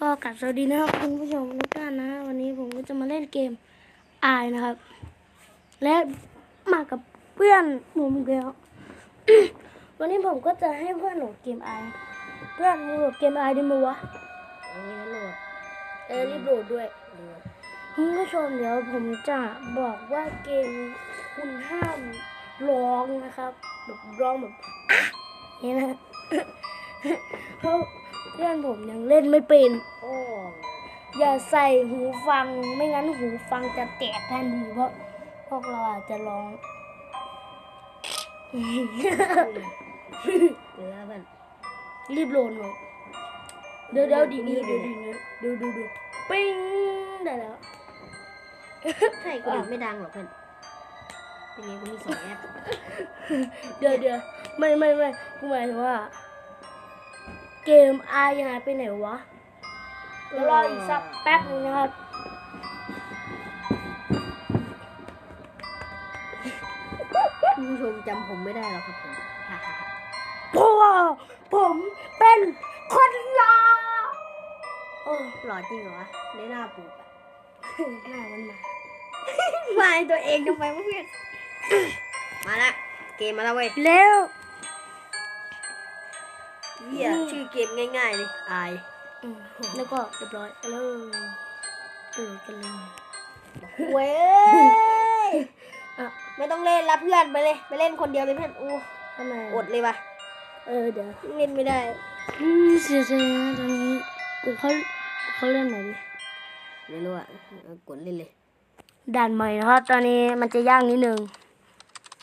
ก็กลับสวัสดีนะครับคุณผู้ชมทุกท่านนะ วันนี้ผมก็จะมาเล่นเกมอายนะครับ และมากับเพื่อนผมอีกแล้ววันนี้ผมก็จะให้เพื่อนโหลดเกมอายเพื่อนมึงโหลดเกมอายได้ไหมวะเออโหลดเออรีบโหลดด้วยโหลดคุณผู้ชมเดี๋ยวผมจะบอกว่าเกมคุณห้ามร้องนะครับแบบร้องแบบอะอย่างนี้นะเพราะ เพื่อนผมยังเล่นไม่เป็น โอ้อย่าใส่หูฟังไม่งั้นหูฟังจะแตกทันทีเพราะพวกเราอาจจะร้องเดี๋ยวเพื่อนรีบโหลดหน่อยเดี๋ยวเดี๋ยวดีนี้เดี๋ยวดีนี้ดูดูดูปิ้งได้แล้วใช่กูด็กไม่ดังหรอกเพื่อนเป็นไงกูมีสองแอปเดี๋ยวเดี๋ยวไม่ไม่ไม่กูหมายถึงว่า เกมอายหายไปไหนวะเดี๋ยวรออีกสักแป๊บนึงนะครับ คุณผู้ชมจำผมไม่ได้หรอกครับผมฮ่าฮ่าฮ่าเพราะว่าผมเป็นคนรอโอ้หล่อจริงเหรอวะในหน้าปูอะหน้ามันมา มาให้ตัวเองทำไมวะเพื่อนมาละเกมมาแล้วเว้ยแล้ว เฮียชื่อเกมง่ายๆเลยอายอืมแล้วก็เรียบร้อยไปเลยเออกันเลยเว้ยอะไม่ต้องเล่นละเพื่อนไปเลยไปเล่นคนเดียวเลยเพื่อนอู้ทำไมอดเลยปะเออเดี๋ยวเล่นไม่ได้อืมเสียใจนะตอนนี้กูเขาเขาเล่นไหนอยดิไม่รู้อะเอากดเล่นเลยด่านใหม่นะครับตอนนี้มันจะยากนิดนึง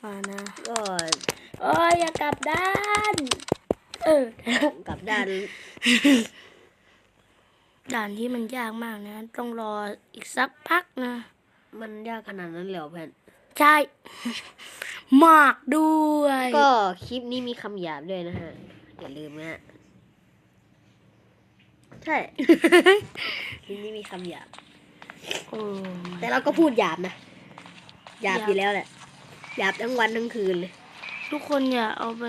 มานะก็โอ้ยอย่ากลับด้าน เออกลับด้าน ด่านที่มันยากมากนะ ต้องรออีกสักพักนะ มันยากขนาดนั้นเลยเหรอเพื่อนใช่ มากด้วย ก็คลิปนี้มีคำหยาบด้วยนะฮะ อย่าลืมนะฮะใช่ คลิปนี้มีคำหยาบ โอ้แต่เราก็พูดหยาบนะ หยาบหยาบอยู่แล้วแหละ หยาบทั้งวันทั้งคืนเลย ทุกคนอย่าเอาไป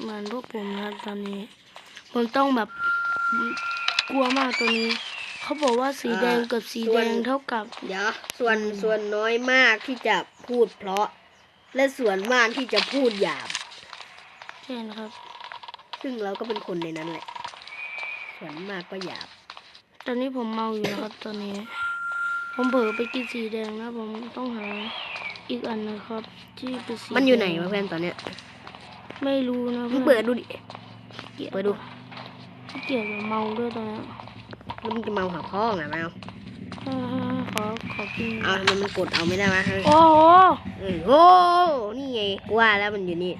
เหมือนพวกผมนะครับตอนนี้ผมต้องแบบกลัวมากตัวนี้ เขาบอกว่าสีแดงกับสีแดงเท่ากับ เดี๋ยวส่วนส่วนน้อยมากที่จะพูดเพราะ และส่วนมากที่จะพูดหยาบใช่นะครับ ซึ่งเราก็เป็นคนในนั้นแหละ ส่วนมากก็หยาบ ตอนนี้ผมเมาอยู่นะครับตอนนี้ ผมเผลอไปกินสีแดงนะผมต้องหา อีกอันนะครับ ที่เป็นสีมันอยู่ไหนแดงวะเพื่อนตอนเนี้ยไม่รู้นะมึงพื่เปิอนดดูดิ เกลียดเปิดดูเกลียดแบบเมาด้วยตอนนี้แล้วมึงจะเมาหาพ่อไงแมวอ่าขอขอกินเอาทำไมมันกดเอาไม่ได้วะเฮ้ยโอ้โหเออโอ้นี่ไงกูว่าแล้วมันอยู่นี่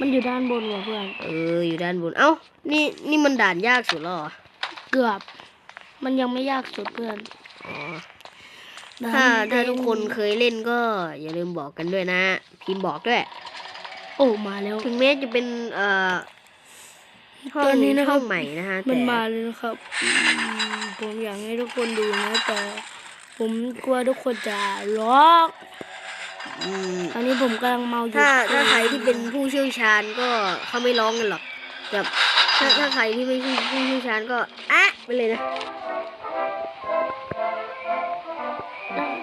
มันอยู่ด้านบนว่ะเพื่อน เอออยู่ด้านบน เอ้า นี่นี่มันด่านยากสุดแล้วเหรอเกือบ มันยังไม่ยากสุดเพื่อน อ๋อด่น ถ้าแดถ้างทุกคนเคยเล่นก็ อย่าลืมบอกกันด้วยนะ พิมพ์บอกด้วย โอ้มาแล้ว ถึงแม้จะเป็นเอ่อห้องตอนนี้นะคห้รัอบงใหม่นะฮะมันแต่มาเลยนะครับอืมผมอยากให้ทุกคนดูนะแต่ผมกลัวทุกคนจะร้องอืมอันนี้ผมกำลังเมาอยู่ ถ้าถ้าใครที่เป็นผู้เชี่ยวชาญก็เขาไม่ร้องกันหรอกแบบถ้าถ้าใครที่ไม่ใช่ผู้เชี่ยวชาญก็อะไปเลยนะ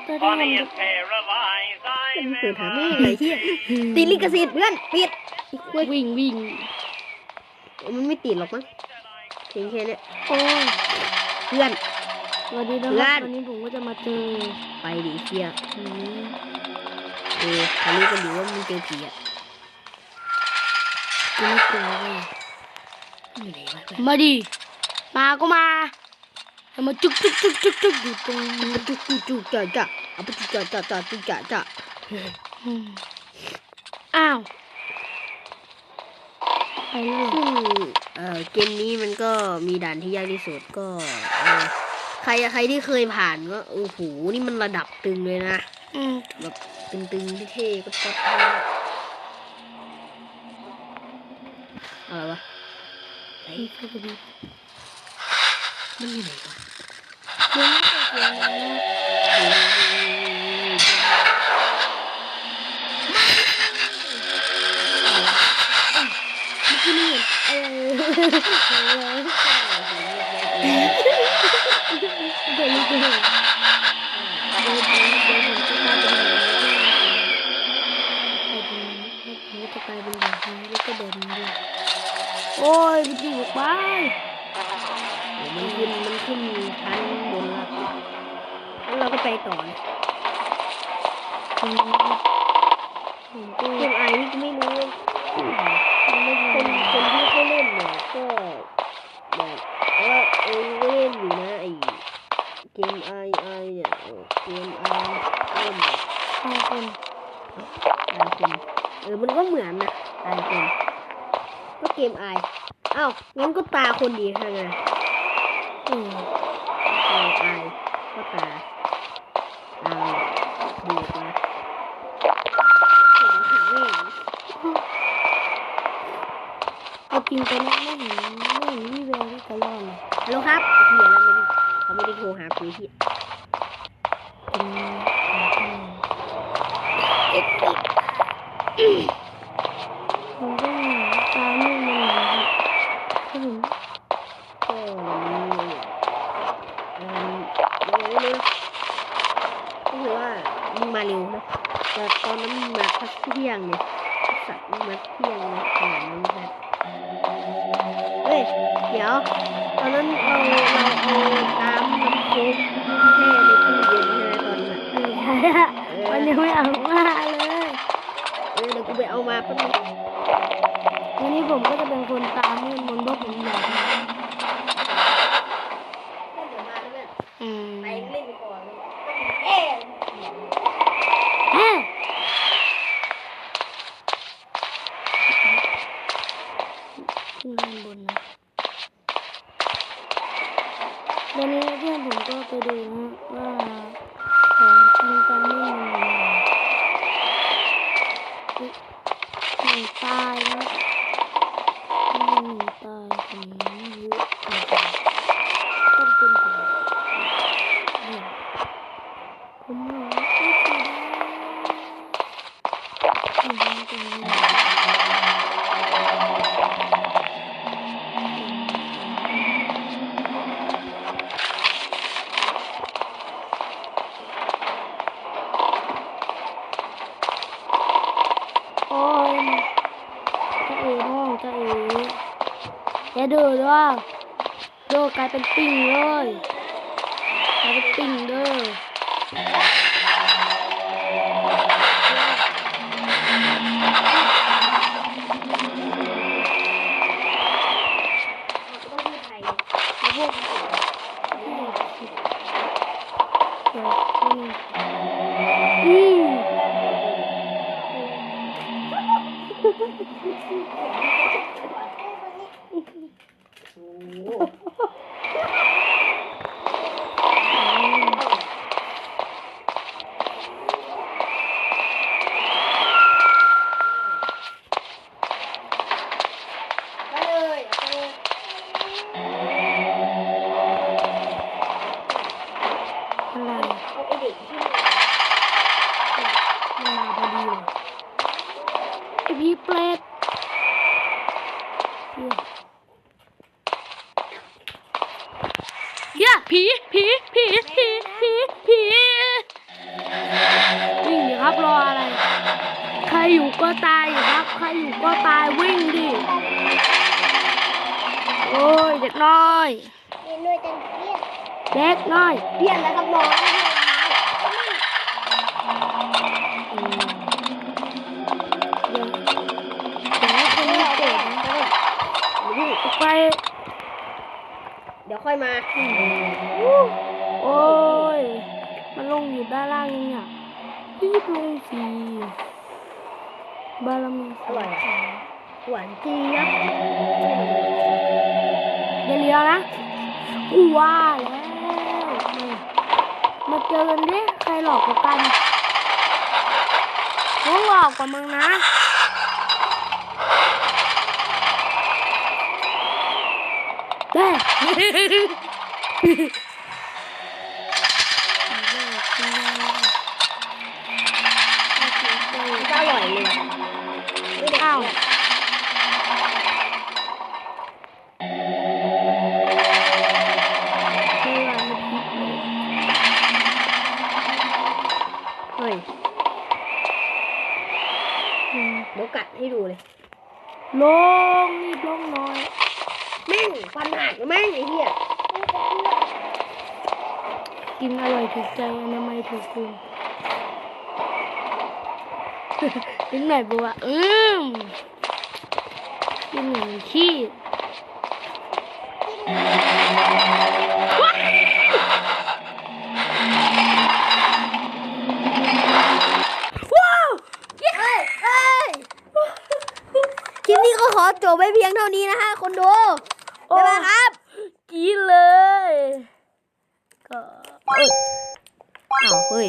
แต่ถ้า Funny ทำ a pair of eyes มันเปิดหามไม่ ever เลยเฮียติดลิขสิทธิ์เพื่อนปิดวิ่งวิ่งมันไม่ติดหรอกมั้งเพียงแค่นี้โอ้เพื่อนสวัสดีนะครับวันนี้ผมก็จะมาเจอไปดิเฮียเออเขารู้กันอยู่ว่ามึงเจอผีอะกูไม่กลัวเว้ยอเพื่อนมาดิมาก็มาให้มาจุกจุกจุกจุกจุกอยู่ตรงนี้จุกจุกจุกจ่าจ่า เอาไปจุกจ่าจ่าจ่าจุกจ่าจ่าอืมอ้าวไปเลยซึ่งเอ่อเกมนี้มันก็มีด่านที่ยากที่สุดก็เออใครใครที่เคยผ่านก็โอ้โหนี่มันระดับตึงเลยนะอืมแบบตึงๆเท่ๆก็ชอบอะไรวะไอ้พวกนี้มันอยู่ไหนวะ เดี๋ยวนี้ก็เสียงนะเมื่อกี้นี่เออเดี๋ยวนี้เดี๋ยวนี้เดี๋ยวเดี๋ยวเดี๋ยวผมจะกลายเป็นแบบนี้ไปตรงนี้ผมจะกลายเป็นแบบนี้แล้วก็เดินด้วยโอ้ยพี่จีบอกไป เราก็ไปต่อนะผมก็เกมไอนี่ก็ไม่รู้ยังไม่คนคนที่เขาเล่นเนี่ยก็แบบว่าเออเล่นอยู่นะไอเกมไอไอเนี่ยเออเกมไอเล่นเนี่ยห้าคนไอคนเออมันก็เหมือนนะไอคนก็เกมไออ้าวงั้นก็ตาคนดีค่ะไงออเออไอก็ตา ตาดูดนะเห็นขาแม่เอาจริงตอนนี้ไม่เห็นไม่เห็นวี่แววที่จะรอดเลยฮัลโหลครับเหี้ยแล้วไม่ได้เขาไม่ได้โทรหาคุยที่ เป็นผมก็ตามไม่มันนะครับถ้าผม ก็วันนี้เอ่อยังไงไม่รู้นะก็คือว่ามึงมาเร็วนะแต่ตอนนั้นมึงมาพักเที่ยงเนี่ยสัตว์ มาเที่ยงนะขนาดนี้ครับเฮ้ย เดี๋ยว ตอนนั้นเราเราเอาน้ำน้ำซุปแช่ในตู้เย็นใช่ไหมตอนนั้นเออใช่อะเออมันยังไม่เอามาเลยเออเดี๋ยวกูไปเอามาแป๊บนึงวันนี้ผมก็จะเป็นคนตามให้มันเพราะผมอยากมา เดี๋ยวมาแล้วเนี่ย อืม ไปเล่นก่อน เฮ้ขึ้นด้านบนนะตอนนี้เพื่อนผมก็ไปดูนะว่าของจริงตอนนี้มันยังไงหนีตายนะไม่หนีตายผมไม่รู้จริงๆต้องเป็นผมเนี่ยผมหาไม่เจอได้ไม่รู้ตรงนี้โอ้ยจะเอ๋น้องจะเอ๋อย่าเดือด ว่าโดดกลายเป็นปิ่งเลยกลายเป็นปิ่งเด้อต้องพูดไทยแล้วพวกอืม โอ้ไปเลยไปเลย อะไร เอาไอเด็กที่ มาพอดีเลยไอพี่เปรตเหี้ยผีผีผีผีผีผีวิ่งดิ ครับรออะไร ใครอยู่ก็ตายอยู่ครับ ใครอยู่ก็ตายวิ่งดิ โอ้ยเด็กน้อย เรียนด้วยจังเรียนเด็กน้อยเรียนแล้วครับน้องเรียนแล้วอืมเดี๋ยเดี๋ยวให้คนนี้เกิดนะไป เดี๋ยวค่อยมา โอ้ย มันลงอยู่ด้านล่างยังเนี่ย รีบลงสิบารมีอร่อยอะหวานเจี๊ยบอย่าเลี้ยวนะกูว่าแล้วมามาเจอกันดิใครหลอกกว่ากันกูหลอกกว่ามึงนะเด้ ก็อร่อยเลยไม่ได้ อ้าว เอืม เดี๋ยวกัดให้ดูเลย ลงรีบลงหน่อยแม่งฟันหักแม่งไอ้เหี้ยกินอร่อยถูกใจอนามัยถูกคุณกินหน่อยบัวอืมกินหนึ่งขี้ว้าวเย้เอ้ย คลิปนี้ก็ขอจ บไว้เพียงเท่านี้นะฮะคนดูบ๊ายบายครับกินเลยก็อ้าวเฮ้ย